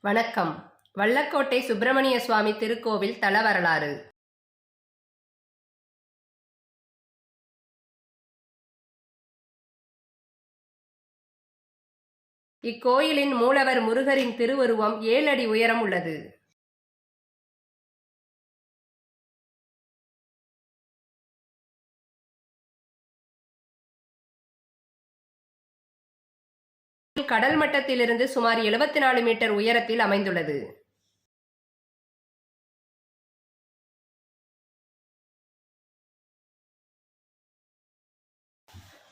வணக்கம். வல்லக்கோட்டை சுப்பிரமணிய சுவாமி திருக்கோவில் தல வரலாறு. இக்கோயிலின் மூலவர் முருகரின் திருவுருவம் ஏழு அடி உயரம் உள்ளது. கடல் மட்டத்திலிருந்து சுமார் எழுபத்தி நாலு மீட்டர் உயரத்தில் அமைந்துள்ளது.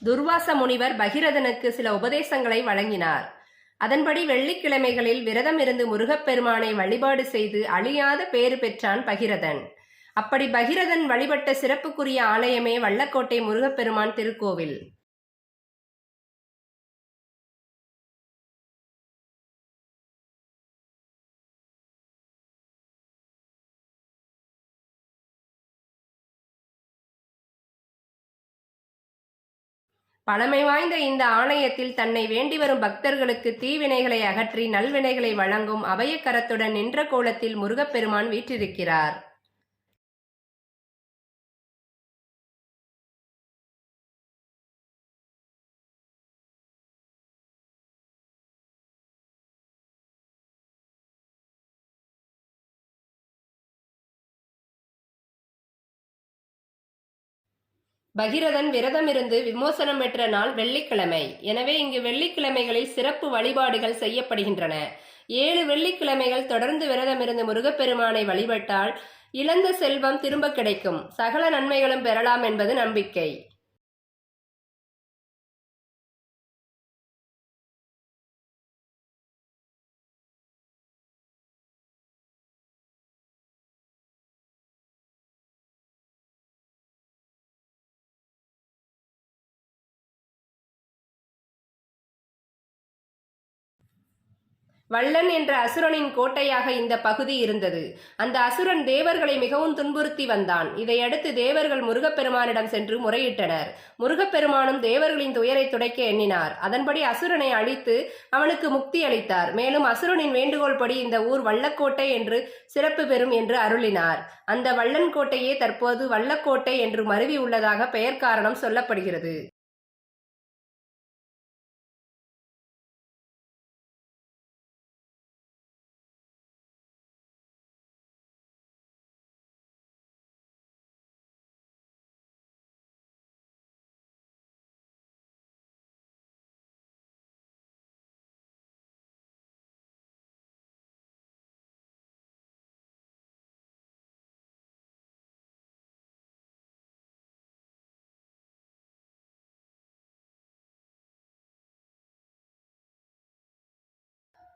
துர்வாச முனிவர் பகிரதனுக்கு சில உபதேசங்களை வழங்கினார். அதன்படி வெள்ளிக்கிழமைகளில் விரதம் இருந்து முருகப்பெருமானை வழிபாடு செய்து அழியாத பேறு பெற்றான் பகிரதன். அப்படி பகிரதன் வழிபட்ட சிறப்புக்குரிய ஆலயமே வல்லக்கோட்டை முருகப்பெருமான் திருக்கோவில். பழமை வாய்ந்த இந்த ஆலயத்தில் தன்னை வேண்டி வரும் பக்தர்களுக்கு தீவினைகளை அகற்றி நல்வினைகளை வழங்கும் அபயக்கரத்துடன் நின்ற கோலத்தில் முருகப்பெருமான் வீற்றிருக்கிறார். பகிரதன் விரதமிருந்து விமோசனம் பெற்ற நாள் வெள்ளிக்கிழமை. எனவே இங்கு வெள்ளிக்கிழமைகளில் சிறப்பு வழிபாடுகள் செய்யப்படுகின்றன. ஏழு வெள்ளிக்கிழமைகள் தொடர்ந்து விரதமிருந்து முருகப்பெருமானை வழிபட்டால் இழந்த செல்வம் திரும்ப கிடைக்கும். சகல நன்மைகளும் பெறலாம் என்பது நம்பிக்கை. வள்ளன் என்ற அசுரனின் கோட்டையாக இந்த பகுதி இருந்தது. அந்த அசுரன் தேவர்களை மிகவும் துன்புறுத்தி வந்தான். இதையடுத்து தேவர்கள் முருகப்பெருமானிடம் சென்று முறையிட்டனர். முருகப்பெருமானும் தேவர்களின் துயரை துடைக்க எண்ணினார். அதன்படி அசுரனை அழித்து அவனுக்கு முக்தி அளித்தார். மேலும் அசுரனின் வேண்டுகோள் படி இந்த ஊர் வல்லக்கோட்டை என்று சிறப்பு பெறும் என்று அருளினார். அந்த வள்ளன் கோட்டையே தற்போது வள்ளக்கோட்டை என்று மருவி உள்ளதாக பெயர் காரணம் சொல்லப்படுகிறது.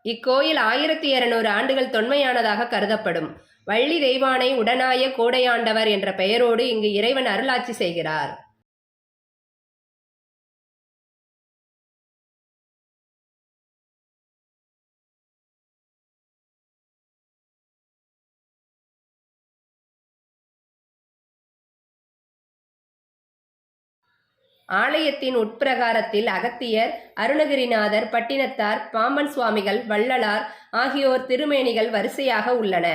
இக்கோயில் ஆயிரத்தி இருநூறு ஆண்டுகள் தொன்மையானதாக கருதப்படும். வள்ளி தெய்வானை உடனாய கோடையாண்டவர் என்ற பெயரோடு இங்கு இறைவன் அருளாட்சி செய்கிறார். ஆலயத்தின் உட்பிரகாரத்தில் அகத்தியர் அருணகிரிநாதர் பட்டினத்தார் பாம்பன் சுவாமிகள் வள்ளலார் ஆகியோர் திருமேனிகள் வரிசையாக உள்ளன.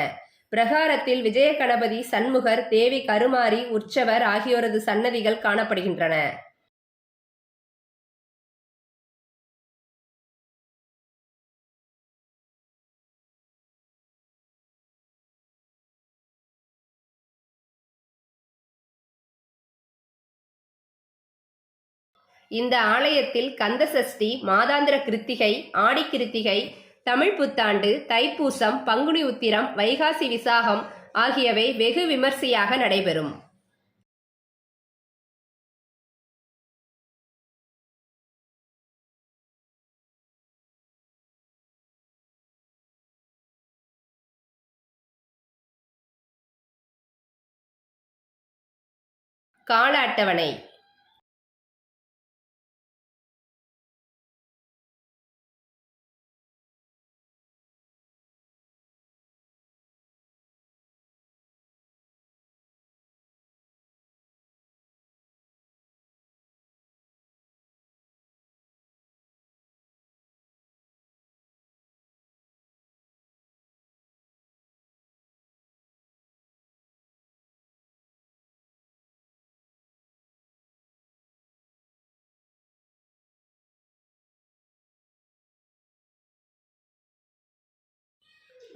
பிரகாரத்தில் விஜய கணபதி சண்முகர் தேவி கருமாரி உற்சவர் ஆகியோரது சன்னதிகள் காணப்படுகின்றன. இந்த ஆலயத்தில் கந்தசஷ்டி மாதாந்திர கிருத்திகை ஆடி கிருத்திகை தமிழ் புத்தாண்டு தைப்பூசம் பங்குனி உத்திரம் வைகாசி விசாகம் ஆகியவை வெகு விமர்சையாக நடைபெறும். கால அட்டவணை.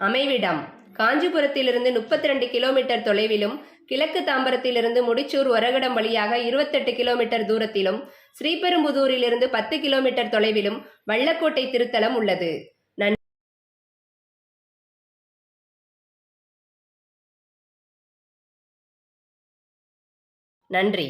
அமைவிடம். காஞ்சிபுரத்திலிருந்து முப்பத்தி ரெண்டு கிலோமீட்டர் தொலைவிலும் கிழக்கு தாம்பரத்திலிருந்து முடிச்சூர் ஒரகடம் வழியாக இருபத்தெட்டு கிலோமீட்டர் தூரத்திலும் ஸ்ரீபெரும்புதூரிலிருந்து பத்து கிலோமீட்டர் தொலைவிலும் வள்ளக்கோட்டை திருத்தலம் உள்ளது. நன்- நன்றி.